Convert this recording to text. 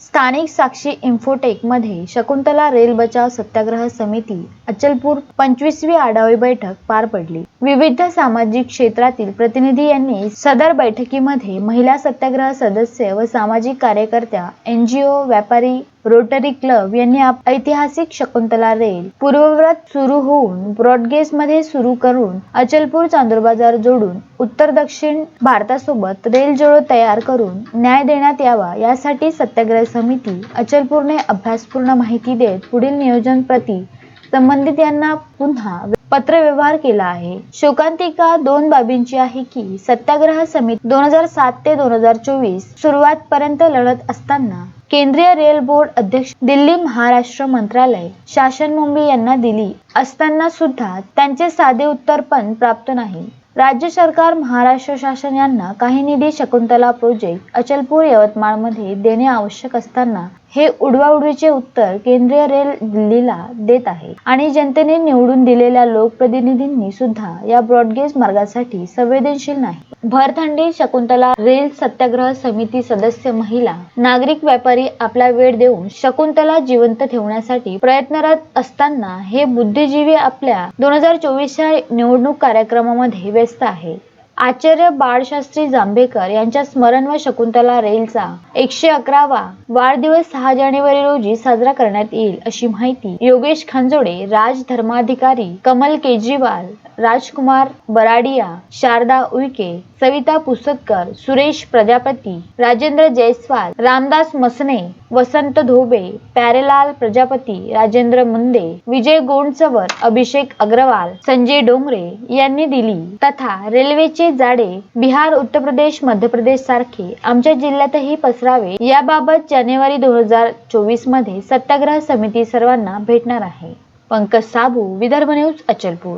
स्थानिक साक्षी इन्फोटेकमध्ये शकुंतला रेल बचाव सत्याग्रह समिती अचलपूर पंचवीसवी आढावी बैठक पार पडली. विविध सामाजिक क्षेत्रातील प्रतिनिधी यांनी सदर बैठकीमध्ये महिला सत्याग्रह सदस्य व सामाजिक कार्यकर्त्या एनजीओ व्यापारी रोटरी क्लब यांनी ऐतिहासिक शकुंतला रेल पूर्वव्रत सुरू होऊन ब्रॉडगेजमध्ये सुरू करून अचलपूर चांदूरबाजार जोडून उत्तर दक्षिण भारतासोबत रेल जोड तयार करून न्याय देण्यात यावा यासाठी सत्याग्रह समिती अचलपूरने अभ्यासपूर्ण माहिती देत पुढील नियोजन प्रती संबंधित यांना पुन्हा पत्रव्यवहार केला आहे. शोकांतिका दोन बाबींची आहे की सत्याग्रह समिती दोन हजार सात ते दोन हजार चोवीस सुरुवात पर्यंत लढत असताना केंद्रीय रेल बोर्ड अध्यक्ष दिल्ली महाराष्ट्र मंत्रालय शासन मुंबई यांना दिली. असताना सुद्धा त्यांचे साधे उत्तर पण प्राप्त नाही. राज्य सरकार महाराष्ट्र शासन यांना काही निधी शकुंतला प्रोजेक्ट अचलपूर यवतमाळमध्ये देणे आवश्यक असताना हे उडवाउडवीचे उत्तर केंद्रीय रेल दिल्लीला देत आहे. आणि जनतेने निवडून दिलेल्या लोकप्रतिनिधींनी सुद्धा या ब्रॉडगेज मार्गासाठी संवेदनशील नाही. भरथंडी शकुंतला रेल सत्याग्रह समिती सदस्य महिला नागरिक व्यापारी आपला वेळ देऊन शकुंतला जिवंत ठेवण्यासाठी प्रयत्नरत असताना हे बुद्धिजीवी आपल्या दोन हजार चोवीसच्या निवडणूक कार्यक्रमामध्ये व्यस्त आहे. आचार्य बाळशास्त्री जांभेकर यांच्या स्मरण व शकुंतला रेलचा एकशे अकरावा वाढदिवस सहा जानेवारी रोजी साजरा करण्यात येईल अशी माहिती योगेश खांजोडे राज धर्माधिकारी कमल केजरीवाल राजकुमार बराडिया शारदा उईके सविता पुसदकर सुरेश प्रजापती राजेंद्र जयस्वाल रामदास मसने वसंत धोबे प्यारेलाल प्रजापती राजेंद्र मुंदे विजय गोंडचवर अभिषेक अग्रवाल संजय डोंगरे यांनी दिली. तथा रेल्वेचे जाडे बिहार उत्तर प्रदेश मध्य प्रदेश सारखे आमच्या जिल्ह्यातही पसरावे याबाबत जानेवारी दोन हजार चोवीसमध्ये सत्याग्रह समिती सर्वांना भेटणार आहे. पंकज साबू विदर्भ न्यूज अचलपूर.